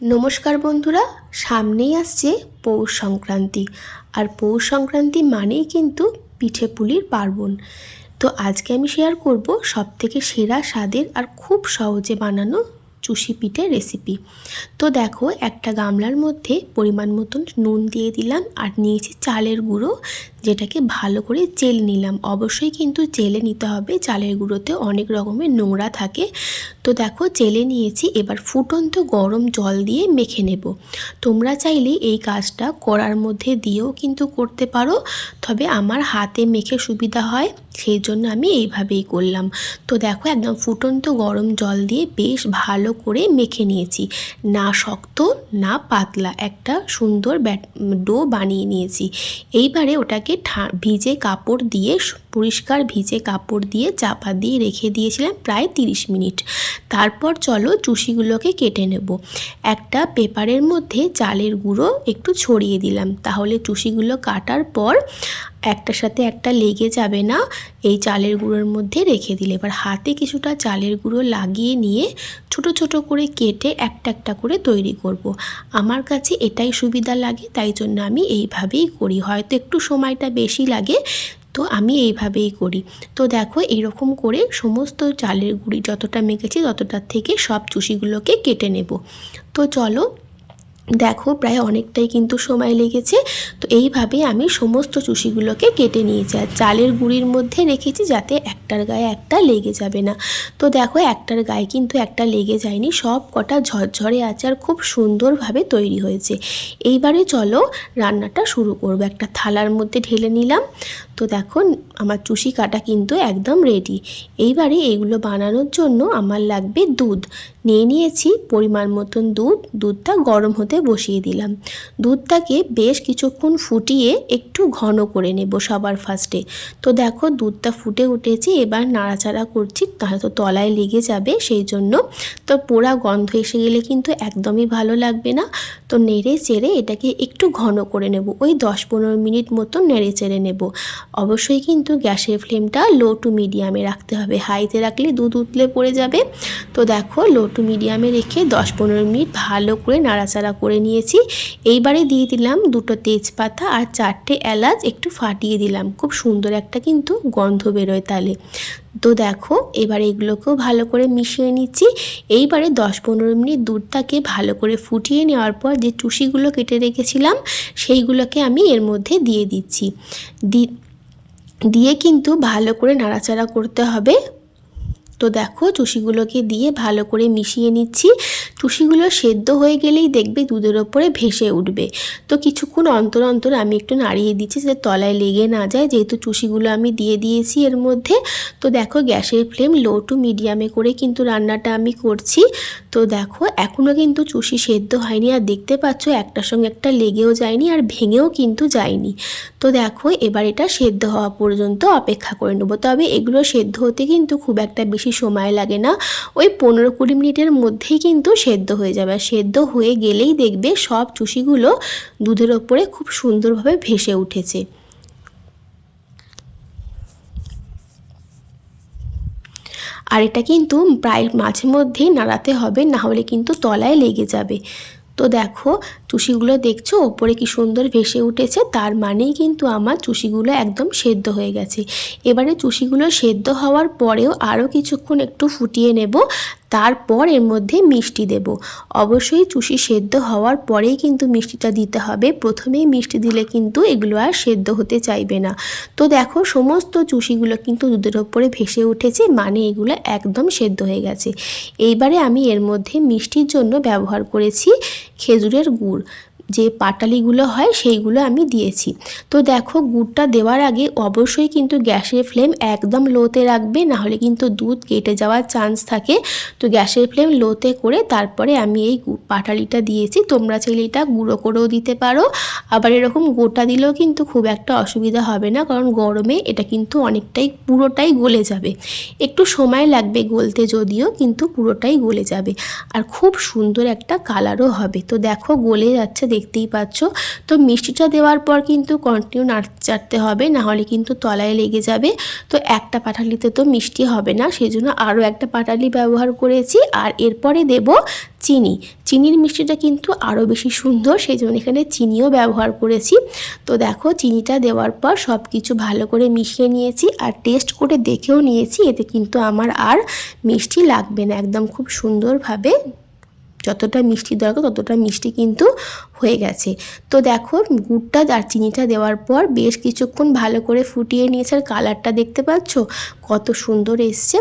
নমস্কার বন্ধুরা, সামনেই আসছে পৌষ সংক্রান্তি। আর পৌষ সংক্রান্তি মানেই কিন্তু পিঠে পুলির পার্বণ। তো আজকে আমি শেয়ার করব সব থেকে সেরা স্বাদের আর খুব সহজে বানানো চুষি পিঠে রেসিপি তো দেখো, একটা গামলার মধ্যে পরিমাণ মতন নুন দিয়ে দিলাম আর নিয়েছি চালের গুঁড়ো। যেটাকে ভালো করে চেল নিলাম। অবশ্যই কিন্তু চেলে নিতে হবে। চালের গুঁড়োতে অনেক রকমের নোংরা থাকে। তো দেখো, চেলে নিয়েছি। এবার ফুটন্ত গরম জল দিয়ে মেখে নেব। তোমরা চাইলে এই কাজটা করার মধ্যে দিয়েও কিন্তু করতে পারো। তবে আমার হাতে মেখে সুবিধা হয়, সেই জন্য আমি এইভাবেই করলাম। তো দেখো, একদম ফুটন্ত গরম জল দিয়ে বেশ ভালো করে মেখে নিয়েছি। না শক্ত, না পাতলা, একটা সুন্দর ব্যাট ডো বানিয়ে নিয়েছি। এইবারে ওটাকে ঠা, ভিজে কাপড় দিয়ে পরিষ্কার ভিজে কাপড় দিয়ে চাপা দিয়ে রেখে দিয়েছিলাম প্রায় তিরিশ মিনিট। তারপর চলো চুষিগুলোকে কেটে নেব। একটা পেপারের মধ্যে চালের গুঁড়ো একটু ছড়িয়ে দিলাম। তাহলে চুষিগুলো কাটার পর একটার সাথে একটা লেগে যাবে না, এই চালের গুঁড়োর মধ্যে রেখে দিলে। এবার হাতে কিছুটা চালের গুঁড়ো লাগিয়ে নিয়ে ছোট ছোট করে কেটে একটা একটা করে তৈরি করব। আমার কাছে এটাই সুবিধা লাগে, তাই জন্য আমি এইভাবেই করি। হয়তো একটু সময়টা বেশি লাগে, তো আমি এইভাবেই করি। তো দেখো, এরকম করে সমস্ত চালের গুঁড়ি যতটা মেখেছি ততটার থেকে সব চুষিগুলোকে কেটে নেব। তো চলো দেখো প্রায় অনেকটাই কিন্তু সময় লেগেছে। তো এইভাবে আমি সমস্ত চুষিগুলোকে কেটে নিয়েছি আর চালের গুঁড়ির মধ্যে রেখেছি যাতে একটার গায়ে একটা লেগে যাবে না। তো দেখো একটার গায়ে কিন্তু একটা লেগে যায়নি, সব কটা ঝরঝরে আচার খুব সুন্দরভাবে তৈরি হয়েছে। এইবারে চলো রান্নাটা শুরু করব। একটা থালার মধ্যে ঢেলে নিলাম। তো দেখো আমার চুষি কাটা কিন্তু একদম রেডি এইবারে এইগুলো বানানোর জন্য আমার লাগবে দুধ। নিয়ে নিয়েছি পরিমাণ মতন দুধ। দুধটা গরম হতে বসিয়ে দিলাম। দুধটাকে বেশ কিছুক্ষণ ফুটিয়ে একটু ঘন করে নেব সবার ফার্স্টে তো দেখো দুধটা ফুটে উঠেছে, এবার নাড়াচাড়া করছি, তাহলে তো তলায় লেগে যাবে সেই জন্য। তো পোড়া গন্ধ এসে গেলে কিন্তু একদমই ভালো লাগবে না। তো নেড়ে চেড়ে এটাকে একটু ঘন করে নেব। ওই দশ পনেরো মিনিট মতো নেড়ে চেড়ে নেব। অবশ্যই কিন্তু গ্যাসের ফ্লেমটা লো টু মিডিয়ামে রাখতে হবে। হাইতে রাখলে দুধ উতলে পড়ে যাবে। তো দেখো, লো টু মিডিয়ামে রেখে দশ পনেরো মিনিট ভালো করে নাড়াচাড়া করে নিয়েছি। এইবারে দিয়ে দিলাম দুটো তেজপাতা আর চারটে এলাচ, একটু ফাটিয়ে দিলাম। খুব সুন্দর একটা কিন্তু গন্ধ বেরোয় তাহলে তো দেখো, এবার এগুলোকেও ভালো করে মিশিয়ে নিচ্ছি। এইবারে দশ পনেরো মিনিট দুধটাকে ভালো করে ফুটিয়ে নেওয়ার পর যে চুষিগুলো কেটে রেখেছিলাম, সেইগুলোকে আমি এর মধ্যে দিয়ে দিচ্ছি। দি দিয়ে কিন্তু ভালো করে নাড়াচাড়া করতে হবে। তো দেখো চুষিগুলোকে দিয়ে ভালো করে মিশিয়ে নিচ্ছি। চুষিগুলো সেদ্ধ হয়ে গেলেই দেখবে দুধের ওপরে ভেসে উঠবে। তো কিছুক্ষণ অন্তর অন্তর আমি একটু নাড়িয়ে দিচ্ছি যে তলায় লেগে না যায়। যেহেতু চুষিগুলো আমি দিয়ে দিয়েছি এর মধ্যে। তো দেখো গ্যাসের ফ্লেম লো টু মিডিয়ামে করে কিন্তু রান্নাটা আমি করছি। তো দেখো এখনও কিন্তু চুষি সেদ্ধ হয়নি আর দেখতে পাচ্ছ একটার সঙ্গে একটা লেগেও যায়নি আর ভেঙেও কিন্তু যায়নি। তো দেখো এবার এটা সেদ্ধ হওয়া পর্যন্ত অপেক্ষা করে নেব। তবে এগুলো সেদ্ধ হতে কিন্তু খুব একটা বেশি সময় লাগে না, ওই পনেরো কুড়ি মিনিটের মধ্যেই কিন্তু সেদ্ধ হয়ে যাবে। আর সেদ্ধ হয়ে গেলেই দেখবে সব চুষিগুলো দুধের ওপরে খুব সুন্দরভাবে ভেসে উঠেছে। আর এটা কিন্তু প্রায় মাঝে মধ্যেই নাড়াতে হবে, না হলে কিন্তু তলায় লেগে যাবে। তো দেখো, চুষিগুলো দেখছ? ওপরে কি সুন্দর ভেসে উঠেছে, তার মানেই কিন্তু আমার চুষিগুলো একদম সেদ্ধ হয়ে গেছে। এবারে চুষিগুলো সেদ্ধ হওয়ার পরেও আরও কিছুক্ষণ একটু ফুটিয়ে নেব। তারপর এর মধ্যে মিষ্টি দেব। অবশ্যই চুষি সেদ্ধ হওয়ার পরেই কিন্তু মিষ্টিটা দিতে হবে। প্রথমেই মিষ্টি দিলে কিন্তু এগুলো আর সেদ্ধ হতে চাইবে না। তো দেখো, সমস্ত চুষিগুলো কিন্তু দুধের ওপরে ভেসে উঠেছে মানে এগুলো একদম সেদ্ধ হয়ে গেছে। এইবারে আমি এর মধ্যে মিষ্টির জন্য ব্যবহার করেছি খেজুরের গুড়। যে পাটালিগুলো হয় সেইগুলো আমি দিয়েছি। তো দেখো গুড়টা দেওয়ার আগে অবশ্যই কিন্তু গ্যাসের ফ্লেম একদম লোতে রাখবে, নাহলে কিন্তু দুধ কেটে যাওয়ার চান্স থাকে। তো গ্যাসের ফ্লেম লোতে করে তারপরে আমি এই পাটালিটা দিয়েছি। তোমরা চাইলে এটা গুঁড়ো করেও দিতে পারো। আবার এরকম গোটা দিলেও কিন্তু খুব একটা অসুবিধা হবে না, কারণ গরমে এটা কিন্তু অনেকটাই পুরোটাই গলে যাবে। একটু সময় লাগবে গলতে যদিও, কিন্তু পুরোটাই গলে যাবে। আর খুব সুন্দর একটা কালারও হবে। তো দেখো গলে যাচ্ছে দেখতেই পাচ্ছ। তো মিষ্টিটা দেওয়ার পর কিন্তু কন্টিনিউ নাড়চাড়তে হবে, না হলে কিন্তু তলায় লেগে যাবে। তো একটা পাটালিতে তো মিষ্টি হবে না সেই জন্য আরও একটা পাটালি ব্যবহার করেছি। আর এরপরে দেব চিনি। চিনির মিষ্টিটা কিন্তু আরও বেশি সুন্দর সেই জন্য এখানে চিনিও ব্যবহার করেছি। তো দেখো, চিনিটা দেওয়ার পর সব কিছু ভালো করে মিশিয়ে নিয়েছি, আর টেস্ট করে দেখেও নিয়েছি, এতে কিন্তু আমার আর মিষ্টি লাগবে না, একদম খুব সুন্দরভাবে। যতটা মিষ্টি দরকার ততটা মিষ্টি কিন্তু হয়ে গেছে। তো দেখো, গুড়টা আর চিনিটা দেওয়ার পর বেশ কিছুক্ষণ ভালো করে ফুটিয়ে নিয়েছে। আর কালারটা দেখতে পাচ্ছ? কত সুন্দর এসছে।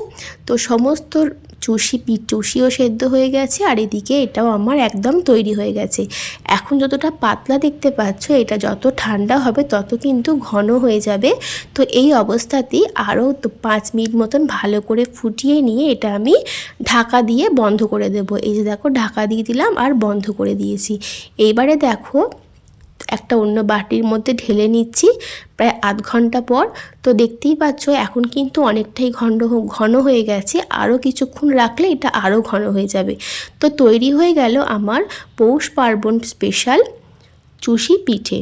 তো সমস্ত চুষি পি, চুষিও সেদ্ধ হয়ে গেছে আর এদিকে এটাও আমার একদম তৈরি হয়ে গেছে। এখন যতটা পাতলা দেখতে পাচ্ছ, এটা যত ঠান্ডা হবে তত কিন্তু ঘন হয়ে যাবে। তো এই অবস্থাতেই আরও পাঁচ মিনিট মতন ভালো করে ফুটিয়ে নিয়ে এটা আমি ঢাকা দিয়ে বন্ধ করে দেবো। এই যে দেখো, ঢাকা দিয়ে দিলাম আর বন্ধ করে দিয়েছি। এইবারে দেখো একটা অন্য বাটির মধ্যে ঢেলে নিচ্ছি প্রায় আধ ঘণ্টা পর। তো দেখতেই পাচ্ছ, এখন কিন্তু অনেকটাই ঘন ঘন হয়ে গেছে। আরও কিছুক্ষণ রাখলে এটা আরও ঘন হয়ে যাবে। তো তৈরি হয়ে গেল আমার পৌষ পার্বণ স্পেশাল চুষি পিঠে।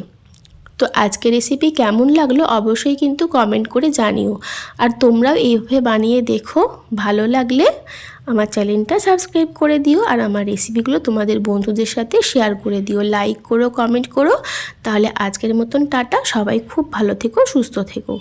তো আজকে রেসিপি কেমন লাগল অবশ্যই কিন্তু কমেন্ট করে জানিও। আর তোমরাও এইভাবে বানিয়ে দেখো, ভালো লাগলে আমার চ্যানেলটা সাবস্ক্রাইব করে দিও আর আমার রেসিপিগুলো তোমাদের বন্ধুদের সাথে শেয়ার করে দিও। লাইক করো কমেন্ট করো, তাহলে আজকের মতন টাটা। সবাই খুব ভালো থেকো, সুস্থ থেকো।